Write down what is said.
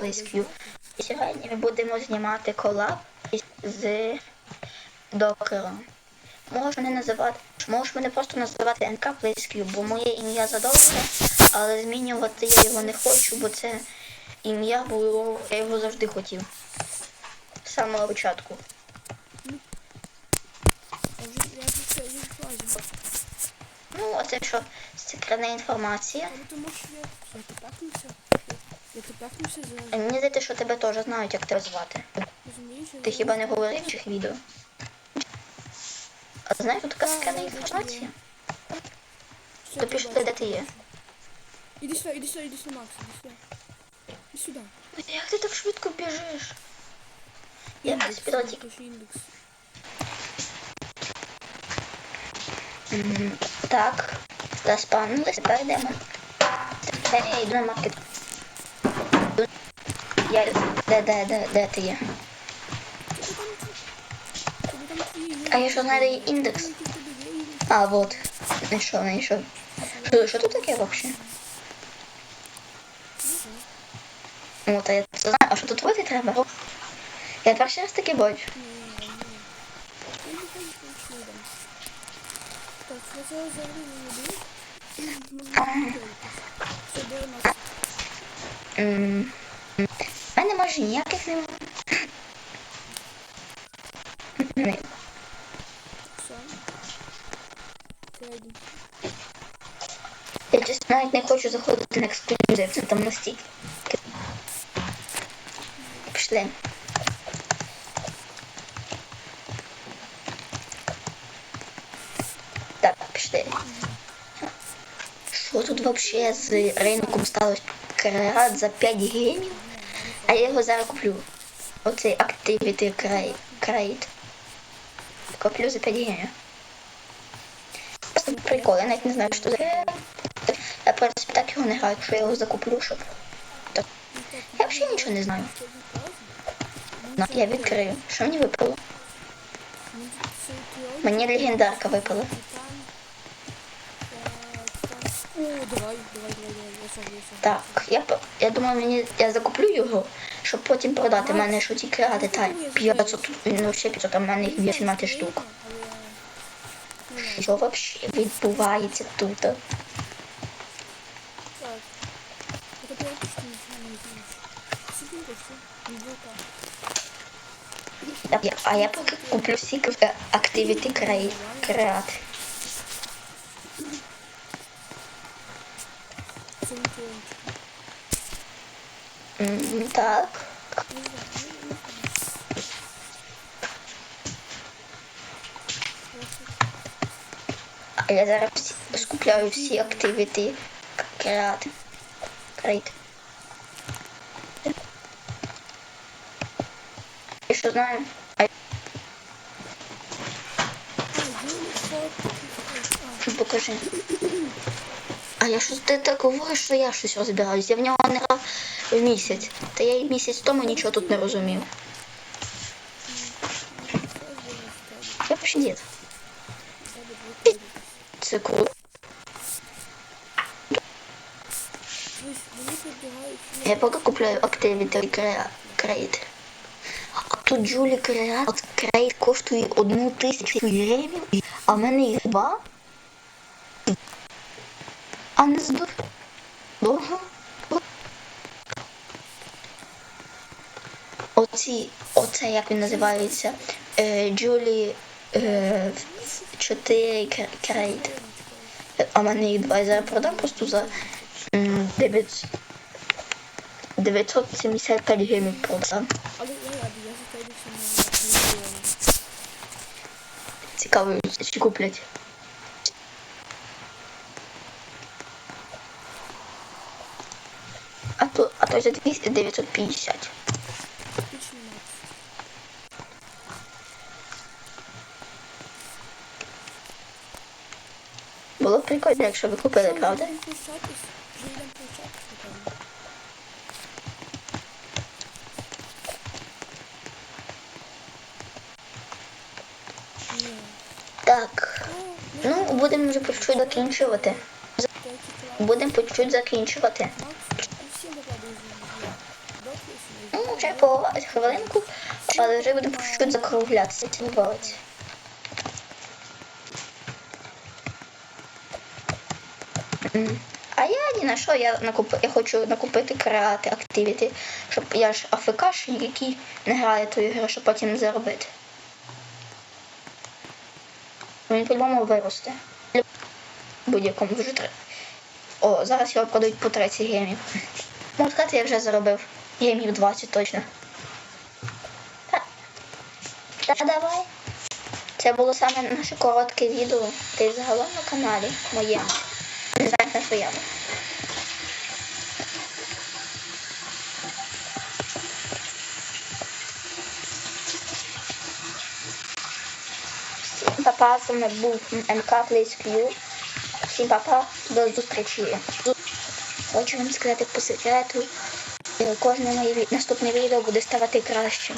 Playsview. І сьогодні ми будемо знімати колаб з докером. Можеш мене називати, можеш мене просто називати НК Playsview, бо моє ім'я задовго, але змінювати я його не хочу, бо це ім'я було, я його завжди хотів. З самого початку. Ну, оце що секретна інформація. Тому що я, я за Мені здається, що тебе теж знають, як тебе звати. розумієш? я Ти хіба не говорив в цих відео? А знаєш, тут така секретна інформація. То пішли, де ти є. Іди сюди, іди сюди, іди сюди, Макс, іди сюди. Іди сюди. Як ти так швидко біжиш? Я індекс. М, Так, заспавнились, тепер йдемо. Тепер я йду на маркет. Я... Де, де, де, де ти є? А я що індекс? Тебе є індекс? А, вот. Знайшов, знайшов. Що, що тут таке взагалі? Ну, та я це знаю, а що тут води треба? Я перший раз таке бачу. Так, я зараз взагалі не Все, у нас? М, У мене може ніяких немає. Я чесно навіть не хочу заходити на ексклюзив, це там настільки. Пішли. Так, пішли. Що тут взагалі з ринком сталося? Креат за 5 гривень? А я його зараз куплю. Оцей Activity Crate. Crate. Куплю за 5 гривень. Просто прикол, я навіть не знаю, що це. Я принципі так його не граю, якщо я його закуплю, щоб. Так. Я взагалі нічого не знаю. На, я відкрию. Що мені випало? Мені легендарка випала. О, давай, давай, Так, я, я думаю, мені я закуплю його, щоб потім продати. У мене ж ті креати та 500, ну ще 500, а в мене їх 18 штук. Що взагалі відбувається тут? А я поки куплю всі е, Activity Crate. Create. Це не клончик. М, Так. А я зараз скупляю всі Activity Create. Crate. І що знаю? Покажи. А я щось ти так говориш, що я щось розбираюсь. Я в нього не грав в місяць. Та я й місяць тому нічого тут не розумів. Я взагалі дід. Це круто. Я поки купляю Activity Crate. А тут Джулі Create Crate коштує одну тисячу гривень, а в мене їх два. А не здор. Дорого. Оці, оце як він називається? Е, Джулі е, 4 Crate. А мене їх два. Я зараз продам просто за м, 900. 975 гривень продам. Цікаво, чи куплять. А то, а то за 200 950. Типічний Макс. Було б прикольно, якщо ви купили, правда? Так. Ну, Ну, будемо вже по чуть закінчувати. Будемо по чуть закінчувати. Доктор вже по хвилинку, але вже будемо чуть закруглятися ці А я ні на що, я накуп... я хочу накупити креати активіті, щоб я ж АФКшник, який не грає ту ігру, щоб потім не заробити. Він по-любому виросте. Будь-якому вже три. О, зараз його продають по 30 гемів. Можу сказати, я вже заробив гемів 20 точно. Та, та давай. Це було саме наше коротке відео. Ти загалом на каналі моєму. На своєму. Всім папа, з вами був МК PlaysQ. Всім папа, до зустрічі. Хочу вам сказати по секрету, кожне моє наступне відео буде ставати кращим.